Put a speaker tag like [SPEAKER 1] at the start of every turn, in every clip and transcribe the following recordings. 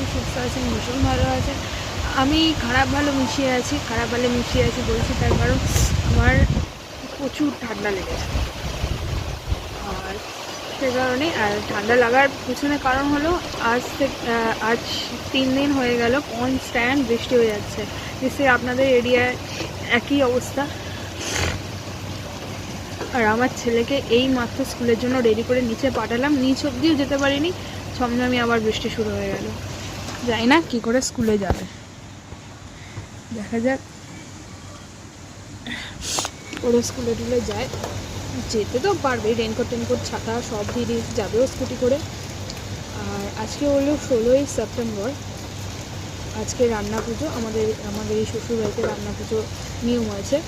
[SPEAKER 1] আছেন সুস্থ আছেন ভীষণ ভালো আছেন আমি খারাপ ভালো মিশিয়ে আছি, খারাপ ভালো মিশিয়ে আছি বলছি তার কারণ আমার প্রচুর ঠান্ডা লেগেছে। আর সে কারণে, আর ঠান্ডা লাগার পিছনে কারণ হলো, আজ আজ তিন দিন হয়ে গেল কনস্ট্যান্ট বৃষ্টি হয়ে যাচ্ছে। নিশ্চয়ই আপনাদের এরিয়ায় একই অবস্থা। আর আমার ছেলেকে এই মাত্র স্কুলের জন্য রেডি করে নিচে পাঠালাম, নিচ অব্দিও যেতে পারিনি, ছমছমি আবার বৃষ্টি শুরু হয়ে গেল। জানি না কি করে স্কুলে যাবে। দেখা যাক। ওরা স্কুলে টুলে যায়। যেতে তো পারবে রেনকোট টেনকোট, ছাতা সব দিয়ে যাবেও স্কুটি করে। আর আজকে হলো ষোলোই সেপ্টেম্বর। আজকে রান্না পুজো, আমাদের আমাদের এই শ্বশুরবাড়িতে রান্না পুজো নিয়ম আছে।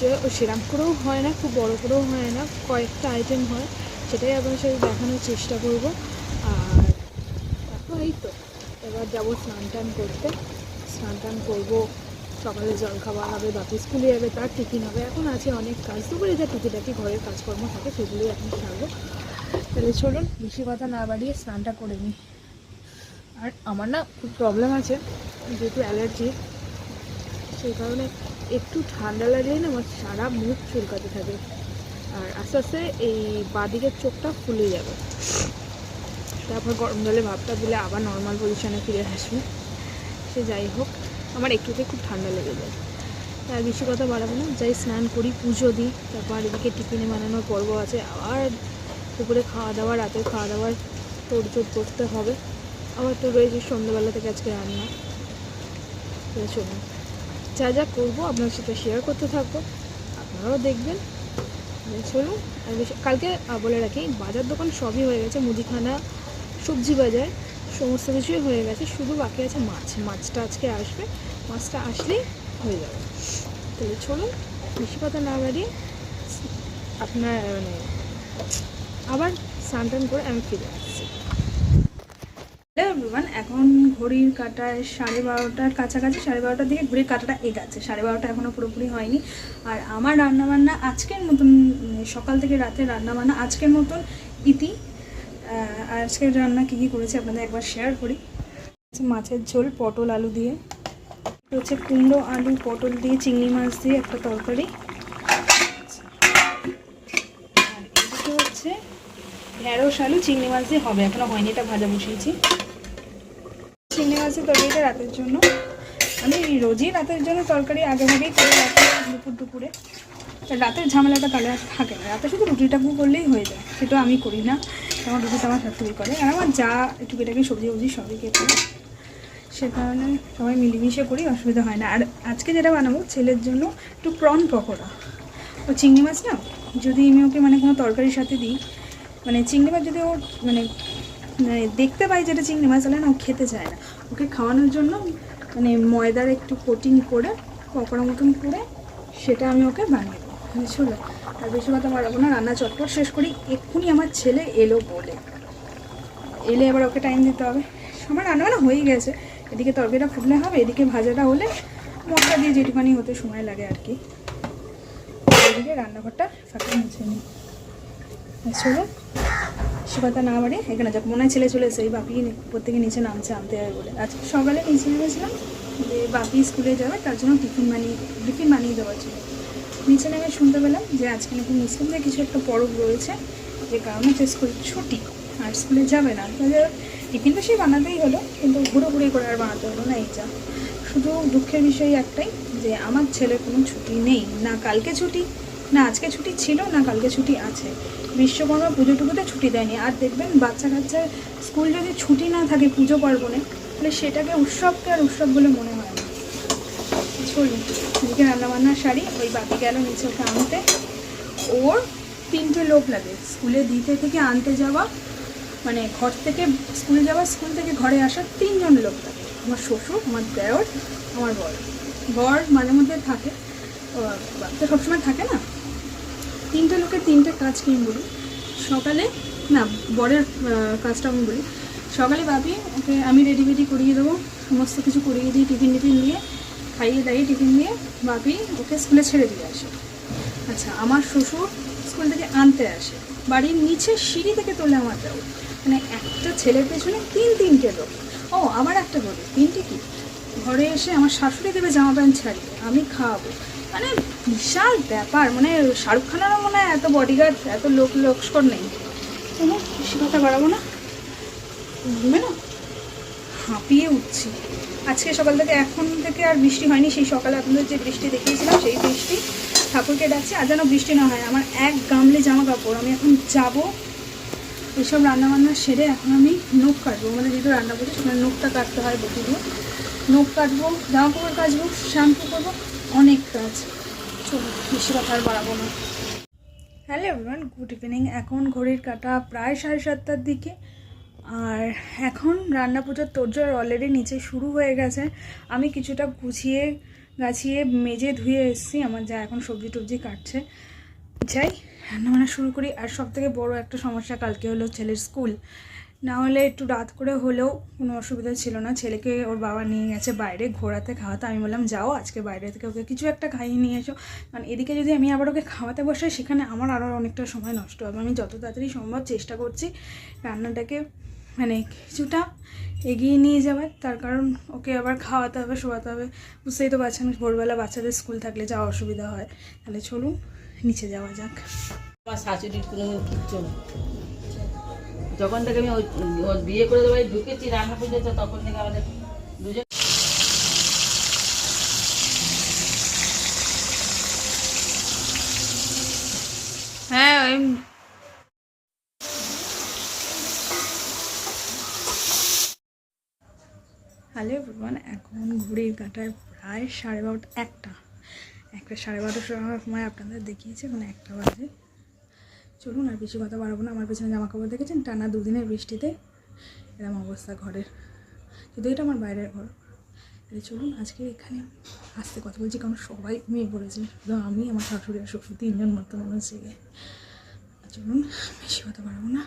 [SPEAKER 1] যে সেরাম করেও হয় না, খুব বড় করেও হয় না, কয়েকটা আইটেম হয়। সেটাই আপনার সাথে দেখানোর চেষ্টা করব। আর তারপর এই তো। এবার যাব স্নান টান করতে। স্নান টান করব, সকালে জল খাওয়া হবে, বাপি স্কুলে যাবে, তার টিফিন হবে, এখন আছে অনেক কাজ। দুপুরে যা টুকিটাকি ঘরের কাজকর্ম থাকে, সেগুলোই এখন সারবো। তাহলে চলুন, বেশি কথা না বাড়িয়ে স্নানটা করে নিই। আর আমার না খুব প্রবলেম আছে, যেহেতু অ্যালার্জি, সেই কারণে একটু ঠান্ডা লাগলেই না আমার সারা মুখ চুলকাতে থাকে। আর আস্তে আস্তে এই বাঁদিকের চোখটা ফুলে যাবে। তারপর গরম জলে ভাবটা দিলে আবার নর্মাল পজিশনে ফিরে আসবে। সে যাই হোক, আমার একটুতে খুব ঠান্ডা লেগে যায়। আর বেশি কথা বাড়াবো না, যাই স্নান করি, পুজো দিই, তারপর এদিকে টিফিনে বানানোর পর্ব আছে। আবার দুপুরে খাওয়া দাওয়া রাতের খাওয়া দাওয়ার তোড়জোড় করতে হবে। আবার তো রয়েছে সন্ধ্যাবেলা থেকে আজকে রান্না। চলুন। যা যা করব আপনার সাথে শেয়ার করতে থাকব। আপনারাও দেখবেন। চলুন, আর বেশি কালকে বলে রাখি, বাজার দোকান সবই হয়ে গেছে। মুদিখানা সবজি বাজার, সমস্ত কিছুই হয়ে গেছে, শুধু বাকি আছে মাছ। মাছটা আজকে আসবে, মাছটা আসলেই হয়ে যাবে। তাহলে চলুন, বেশি কথা না বাড়িয়ে আপনার মানে আবার স্নান টান করে আমি ফিরে আসছি। এখন ঘড়ির কাটায় সাড়ে বারোটার কাছাকাছি, সাড়ে বারোটার দিকে ঘড়ির কাটাটা এগাচ্ছে। সাড়ে বারোটা এখনও পুরোপুরি হয়নি। আর আমার রান্নাবান্না আজকের মতন মানে সকাল থেকে রাতে রান্নাবান্না আজকের মতন ইতি আজকের রান্না কী কী করেছি আপনাদের একবার শেয়ার করি। মাছের ঝোল, পটল, আলু দিয়ে। হচ্ছে কুমড়ো, আলু, পটল দিয়ে, চিংড়ি মাছ দিয়ে একটা তরকারি। হচ্ছে ঢেঁড়স, আলু, চিংড়ি মাছ দিয়ে হবে, এখনও হয়নি, এটা ভাজা বসিয়েছি। চিংড়ি মাছের তরকারিটা রাতের জন্য। আমি রোজই রাতের জন্য তরকারি আগে ভাগেই করে রাখি দুপুর দুপুরে। রাতের ঝামেলাটা তাহলে আর থাকে না। রাতে শুধু রুটিটাকু করলেই হয়ে যায়, সেটা আমি করি না। আমার রুটিটা আমার শাশুড়ি করে। আর আমার যা টুকিটাকি সবজি সবজি সবই খেতে সে কারণে সবাই মিলেমিশে করি, অসুবিধা হয় না। আর আজকে যেটা বানাবো, ছেলের জন্য একটু প্রন পকোড়া। ও চিংড়ি মাছ না, যদি আমি ওকে মানে কোনো তরকারির সাথে দিই মানে চিংড়ি মাছ যদি ওর মানে মানে দেখতে পাই যেটা চিংড়ি মাছ, তাহলে না ও খেতে চায় না। ওকে খাওয়ানোর জন্য মানে ময়দার একটু কোটিং করে পকোড়া মতন করে, সেটা আমি ওকে বানিয়ে বুঝলো আর বেশি কথা বাড়াবো না, রান্না চটপট শেষ করি। এক্ষুনি আমার ছেলে এলো বলে। এলে এবার ওকে টাইম দিতে হবে। আমার রান্নাবান্না হয়ে গেছে। এদিকে তরকারিটা ফুটলে হবে, এদিকে ভাজাটা হলে মশলা দিয়ে যেটুখানি হতে সময় লাগে আর কি। এদিকে রান্নাঘরটা ফাঁকা মুছে নিই চলো সে না বাড়ি এখানে যাক। মনে ছেলে চলে এসে এই বাপি প্রত্যেকে নিচে নামছে আনতে হবে বলে। আজকে সকালে নিচে নেমেছিলাম। যে বাপি স্কুলে যাবে, তার জন্য টিফিন বানিয়ে টিফিন বানিয়ে দেওয়ার ছিল নিচে নেমে শুনতে পেলাম যে আজকে নাকি মুসলিমদের কিছু একটা পরব রয়েছে, যে কারণে যে স্কুল ছুটি, আর স্কুলে যাবে না। টিফিন সেই বানাতেই হলো, কিন্তু ঘুরোঘুরি করে আর বানাতে হলো না এই যা। শুধু দুঃখের বিষয় একটাই, যে আমার ছেলের কোনো ছুটি নেই, না কালকে ছুটি, না আজকে ছুটি ছিল, না কালকে ছুটি আছে। বিশ্বকর্মা পুজো টুকুতে ছুটি দেয়নি। আর দেখবেন বাচ্চা কাচ্চার স্কুল যদি ছুটি না থাকে পুজো পার্বণে, তাহলে সেটাকে উৎসবকে আর উৎসব বলে মনে চলুন এদিকে রান্নাবান্নার শাড়ি ওই বাপি গেল নিচে ওকে আনতে। ওর তিনটে লোক লাগে, স্কুলে দিতে থেকে আনতে যাওয়া মানে ঘর থেকে স্কুলে যাওয়া, স্কুল থেকে ঘরে আসার তিনজন লোক থাকে আমার শ্বশুর, আমার দেওর, আমার বর। বর মাঝে মধ্যে থাকে তো সবসময় থাকে না? তিনটে লোকের তিনটে কাজ কি আমি বলি? সকালে, না, বরের কাজটা আমি বলি। সকালে ভাবি ওকে আমি রেডি ফেডি করিয়ে দেবো, সমস্ত কিছু করিয়ে দিই টিফিন টিফিন দিয়ে খাইয়ে দাইয়ে টিফিন নিয়ে বাপি ওকে স্কুলে ছেড়ে দিয়ে আসে। আচ্ছা আমার শ্বশুর স্কুল থেকে আনতে আসে। বাড়ির নিচে সিঁড়ি থেকে তোলে আমার দেওয়া। মানে একটা ছেলের পেছনে তিন তিনটে লোক। ও, আবার একটা বলি, তিনটে কি? ঘরে এসে আমার শাশুড়ি দেবে জামা প্যান্ট ছাড়িয়ে, আমি খাওয়াবো। মানে বিশাল ব্যাপার মানে শাহরুখ খানেরও মনে হয় এত বডিগার্ড এত লোক লস্কর নেই। কোনো বেশি কথা বাড়াবো না। ঘুমে না? হাঁপিয়ে উঠছি। আজকে সকাল থেকে এখন থেকে আর বৃষ্টি হয়নি, সেই সকালে আপনাদের যে বৃষ্টি দেখিয়েছিলাম, সেই বৃষ্টি ঠাকুরকে ডাকছি। আর যেন বৃষ্টি না হয়, আমার এক গামলে জামা কাপড় আমি এখন যাব। এইসব রান্নাবান্না সেরে এখন আমি নখ কাটবো। আমাদের যেহেতু রান্না করছি, সেখানে নখটা কাটতে হয় বটি দিয়ে নখ কাটবো, জামা কাপড় কাচবো, শ্যাম্পু করব, অনেক কাজ। চলো বেশি কথা আর বাড়াবো না। Hello everyone, good evening. এখন ঘড়ির কাটা প্রায় সাড়ে সাতটার দিকে। আর এখন রান্না পুজোর তোরজোর অলরেডি নিচে শুরু হয়ে গেছে। আমি কিছুটা গুছিয়ে গাছিয়ে মেজে ধুয়ে এসেছি, আমার যা এখন সবজি টবজি কাটছে। যাই রান্না বান্না শুরু করি। আর সব থেকে বড়ো একটা সমস্যা কালকে হলো ছেলের স্কুল। না হলে একটু রাত করে হলেও কোনো অসুবিধা ছিল না। ছেলেকে ওর বাবা নিয়ে গেছে বাইরে ঘোরাতে খাওয়াতে। আমি বললাম, যাও, আজকে বাইরে থেকে ওকে কিছু একটা খাইয়ে নিয়ে এসো। কারণ এদিকে যদি আমি আবার ওকে খাওয়াতে বসাই সেখানে আমার আরও অনেকটা সময় নষ্ট হবে। আমি যত তাড়াতাড়ি সম্ভব চেষ্টা করছি রান্নাটাকে মানে কিছুটা এগিয়ে নিয়ে যাবার তার কারণ ওকে আবার খাওয়াতে হবে শোয়াতে হবে। বুঝতেই তো পারছেন ভোরবেলা বাচ্চাদের স্কুল থাকলে যাওয়া অসুবিধা হয়। তাহলে চলুন নিচে যাওয়া যাক।
[SPEAKER 2] আমার শাশুড়ির কোনো কিচ্ছু। যখন থেকে আমি ওই- ওর বিয়ে করে দেবো ঢুকেছি রান্না পর্যন্ত তখন থেকে আমাদের দুজন
[SPEAKER 1] হ্যাঁ হ্যালো এভরিওয়ান, এখন ঘড়ির কাটায় প্রায় সাড়ে বারোটা, একটা। একটা সাড়ে বারোটার সময় আপনাদের দেখিয়েছি মানে একটা বাজে। চলুন আর বেশি কথা বাড়াবো না, আমার পেছনে জামা কাপড় দেখেছেন? টানা দুদিনের বৃষ্টিতে এরকম অবস্থা ঘরের। শুধু এটা আমার বাইরের ঘর। তাহলে চলুন, আজকে এখানে আসতে কথা বলছি, কারণ সবাই ঘুমিয়ে পড়েছে। শুধু আমি, আমার শাশুড়ি আর শ্বশুর তিনজন মতো মানুষ জেগে। চলুন, বেশি কথা বাড়াবো না।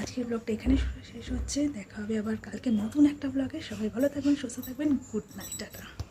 [SPEAKER 1] আজকের ব্লগটা এখানে শেষ হচ্ছে। দেখা হবে আবার কালকে নতুন একটা ব্লগে সবাই ভালো থাকবেন, সুস্থ থাকবেন। Good night, tata.